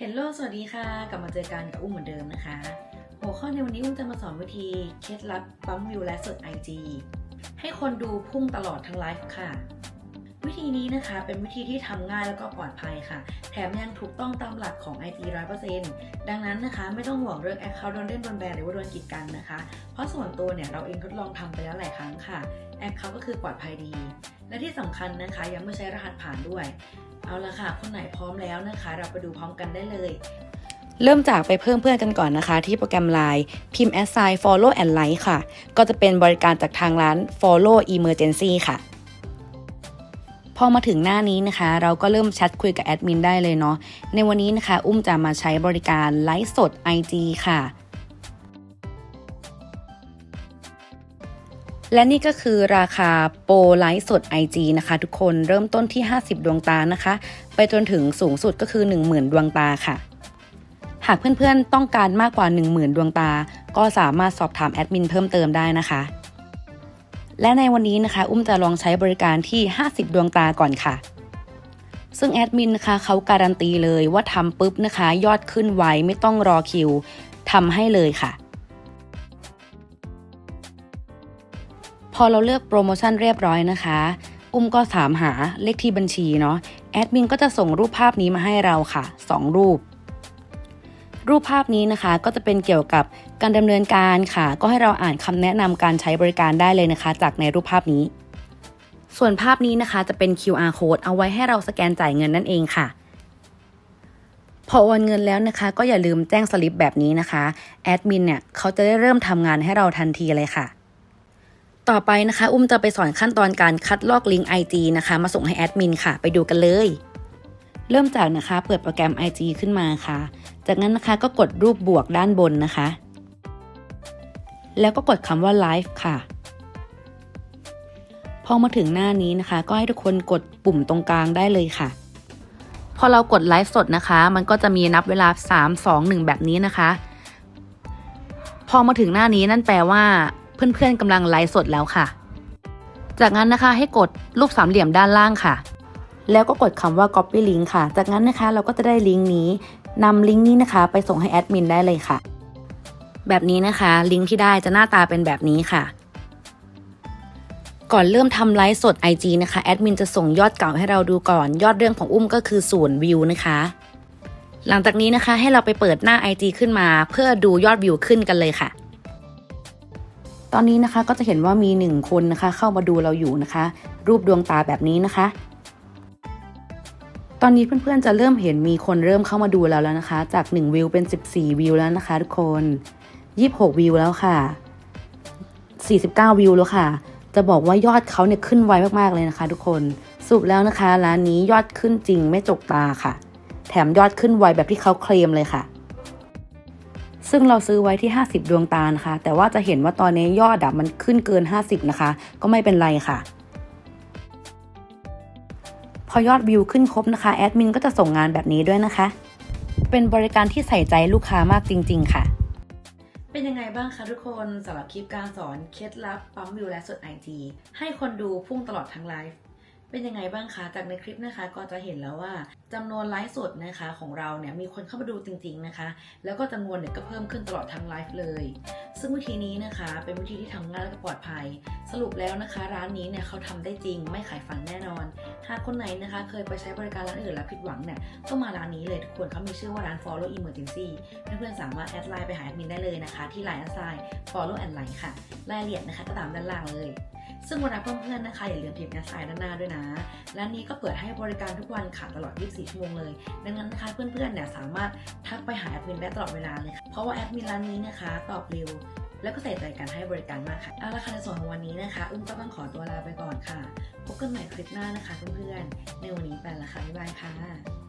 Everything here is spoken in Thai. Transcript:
เฮลโลสวัสดีค่ะ กลับมาเจอกันกับอุ้มเหมือนเดิมนะคะ หัวข้อในวันนี้อุ้มจะมาสอนวิธีเคล็ดลับปั๊มวิวและสด IG ให้คนดูพุ่งตลอดทั้งไลฟ์ค่ะ วิธีนี้นะคะเป็นวิธีที่ทำง่ายแล้วก็ปลอดภัยค่ะ แถมยังถูกต้องตามหลักของ IG 100%ดังนั้นนะคะ ไม่ต้องห่วงเรื่อง Account โดนเล่นโดนแบนหรือว่าโดนกีดกันนะคะ เพราะส่วนตัวเนี่ยเราเองทดลองทำไปแล้วหลายครั้งค่ะ Account ก็คือปลอดภัยดี และที่สำคัญนะคะยังไม่ใช้รหัสผ่านด้วย เอาละค่ะ คนไหนพร้อมแล้วนะคะ เราไปดูพร้อมกันได้เลย เริ่มจากไปเพิ่มเพื่อนกันก่อนนะคะ ที่โปรแกรม Line พิมพ์ assign follow and like ค่ะ ก็จะเป็นบริการจากทางร้าน follow emergency ค่ะ พอมาถึงหน้านี้นะคะ เราก็เริ่มแชทคุยกับแอดมินได้เลยเนาะในวันนี้นะคะ อุ้มจะมาใช้บริการไลฟ์สด IG ค่ะ และนี่ก็คือราคาโปรไลฟ์สด IG นะคะ ทุกคนเริ่มต้นที่ 50 ดวงตานะคะ ไปจนถึงสูงสุดก็คือ 10,000 ดวงตาค่ะ หากเพื่อนๆต้องการมากกว่า 10,000 ดวงตา ก็สามารถสอบถามแอดมินเพิ่มเติมได้นะคะ และในวันนี้นะคะ อุ้มจะลองใช้บริการที่ 50 ดวงตาก่อนค่ะ ซึ่งแอดมินนะคะเขาการันตีเลยว่าทำปุ๊บนะคะ ยอดขึ้นไวไม่ต้องรอคิวทำให้เลยค่ะ พอเราเลือกโปรโมชั่นเรียบร้อยนะคะ อุ้มก็ถามหาเลขที่บัญชีเนาะแอดมินก็จะส่งรูปภาพนี้มาให้เราค่ะ 2 รูป รูปภาพนี้นะคะก็จะเป็นเกี่ยวกับการดำเนินการค่ะ ก็ให้เราอ่านคำแนะนำการใช้บริการได้เลยนะคะ จากในรูปภาพนี้ ส่วนภาพนี้นะคะจะเป็น QR code เอาไว้ให้เราสแกนจ่ายเงินนั่นเองค่ะพอโอนเงินแล้วนะคะ ก็อย่าลืมแจ้งสลิปแบบนี้นะคะ แอดมินเนี่ยเขาจะได้เริ่มทำงานให้เราทันทีเลยค่ะ ต่อไปนะคะ อุ้มจะไปสอนขั้นตอนการคัดลอกลิงก์ IG นะคะ มาส่งให้แอดมินค่ะ ไปดูกันเลย เริ่มจากนะคะ เปิดโปรแกรม IG ขึ้นมาค่ะ จากนั้นนะคะก็กดรูปบวกด้านบนนะคะ แล้วก็กดคำว่า Live ค่ะ พอมาถึงหน้านี้นะคะ ก็ให้ทุกคนกดปุ่มตรงกลางได้เลยค่ะ พอเรากดไลฟ์สดนะคะ มันก็จะมีนับเวลา 3 2 1 แบบนี้นะคะ พอมาถึงหน้านี้นั่นแปลว่า เพื่อนๆกำลังไลฟ์สดแล้วค่ะ จากนั้นนะคะให้กดรูปสามเหลี่ยมด้านล่างค่ะ แล้วก็กดคำว่า copy link ค่ะ จากนั้นนะคะเราก็จะได้ลิงก์นี้นำลิงก์นี้นะคะ ไปส่งให้แอดมินได้เลยค่ะ แบบนี้นะคะลิงก์ที่ได้จะหน้าตาเป็นแบบนี้ค่ะ ก่อนเริ่มทำไลฟ์สด IG นะคะแอดมินจะส่งยอดเก่าให้เราดูก่อน ยอดเรื่องของอุ้มก็คือศูนย์วิวนะคะหลังจากนี้นะคะให้เราไปเปิดหน้า IG ขึ้นมา เพื่อดูยอดวิวขึ้นกันเลยค่ะ ตอนนี้นะคะก็จะเห็นว่ามีหนึ่งคนนะคะเข้ามาดูเราอยู่นะคะ รูปดวงตาแบบนี้นะคะ ตอนนี้เพื่อนๆจะเริ่มเห็นมีคนเริ่มเข้ามาดูเราแล้วนะคะ จาก 1 วิวเป็น 14 วิวแล้วนะคะ ทุกคน 26 วิวแล้วค่ะ 49 วิวแล้วค่ะ จะบอกว่ายอดเขาเนี่ยขึ้นไวมากๆเลยนะคะ ทุกคนสรุปแล้วนะคะร้านนี้ยอดขึ้นจริงไม่จกตาค่ะ แถมยอดขึ้นไวแบบที่เขาเคลมเลยค่ะ ซึ่งเราซื้อไว้ที่ 50 ดวงตานะคะ แต่ว่าจะเห็นว่าตอนนี้ยอดอะมันขึ้นเกิน 50 นะคะ ก็ไม่เป็นไรค่ะ พอยอดวิวขึ้นครบนะคะ แอดมินก็จะส่งงานแบบนี้ด้วยนะคะ เป็นบริการที่ใส่ใจลูกค้ามากจริง ๆ ค่ะ เป็นยังไงบ้างคะทุกคนสำหรับคลิปการสอนเคล็ดลับปั๊มวิวและสด IG ให้คนดูพุ่งตลอดทั้งไลฟ์ เป็นยังไงบ้างคะ จากในคลิปนะคะก็จะเห็นแล้วว่าจำนวนไลฟ์สดนะคะของเราเนี่ยมีคนเข้ามาดูจริง ๆนะคะ แล้วก็จำนวนเนี่ยก็เพิ่มขึ้นตลอดทั้งไลฟ์เลย ซึ่งวิธีนี้นะคะเป็นวิธีที่ทำง่ายและก็ปลอดภัย สรุปแล้วนะคะ ร้านนี้เนี่ยเขาทำได้จริง ไม่ขายฝันแน่นอน หากคนไหนนะคะเคยไปใช้บริการร้านอื่นแล้วผิดหวังเนี่ยก็มาร้านนี้เลยทุกคนเขามีชื่อว่าร้าน Follow Emergency เพื่อนๆสามารถแอดไลน์ไปหาแอดมินได้เลยนะคะ ที่ Line แอดไซน์ Follow and Line ค่ะรายละเอียดนะคะก็ตามด้านล่างเลย ซึ่งเวลาเพื่อนๆนะคะอย่าลืมพิมพ์แอดไซน์ด้านหน้าด้วยนะ ร้านนี้ก็เปิดให้บริการทุกวันค่ะตลอด 24 ชั่วโมงเลย ดังนั้นนะคะเพื่อนๆเนี่ยสามารถทักไปหาแอดมินได้ตลอดเวลาเลยค่ะเพราะว่าแอดมินร้านนี้นะคะตอบเร็วแล้วก็ใส่ใจการให้บริการมากค่ะ เอาละค่ะในส่วนของวันนี้นะคะ อุ้มก็ต้องขอตัวลาไปก่อนค่ะ พบกันใหม่คลิปหน้านะคะเพื่อนๆ ในวันนี้ไปละค่ะ บ๊ายบายค่ะ